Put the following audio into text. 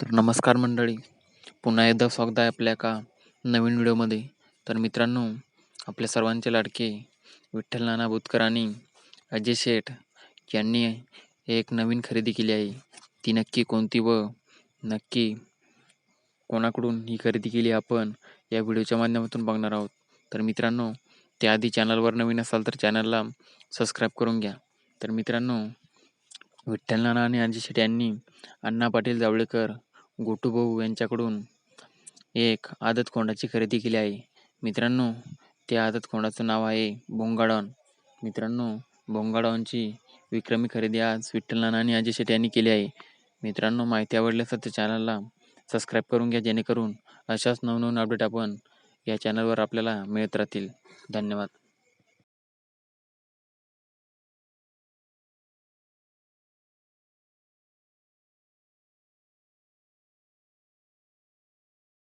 तर नमस्कार मंडळी. पुन्हा एकदा स्वागत आहे आपल्या एका नवीन व्हिडिओमध्ये. तर मित्रांनो आपल्या सर्वांचे लाडके विठ्ठल नाना भूतकर आणि अजय शेठ यांनी एक नवीन खरेदी केली आहे. ती नक्की कोणती व नक्की कोणाकडून ही खरेदी केली आपण या व्हिडिओच्या माध्यमातून बघणार आहोत. तर मित्रांनो त्याआधी चॅनलवर नवीन असाल तर चॅनलला सबस्क्राईब करून घ्या. तर मित्रांनो विठ्ठल नाना आणि अजित शेट यांनी अण्णा पाटील जावळेकर गोटूभाऊ यांच्याकडून एक आदत कोंडाची खरेदी केली आहे. मित्रांनो त्या आदत कोंडाचं नाव आहे बोंगाडॉन. मित्रांनो बोंगाडॉनची विक्रमी खरेदी आज विठ्ठल नाना आणि अजय शेट यांनी केली आहे. मित्रांनो माहिती आवडल्यास तर चॅनलला सबस्क्राईब करून घ्या जेणेकरून अशाच नवनवीन अपडेट आपण या चॅनलवर आपल्याला मिळत राहतील. धन्यवाद.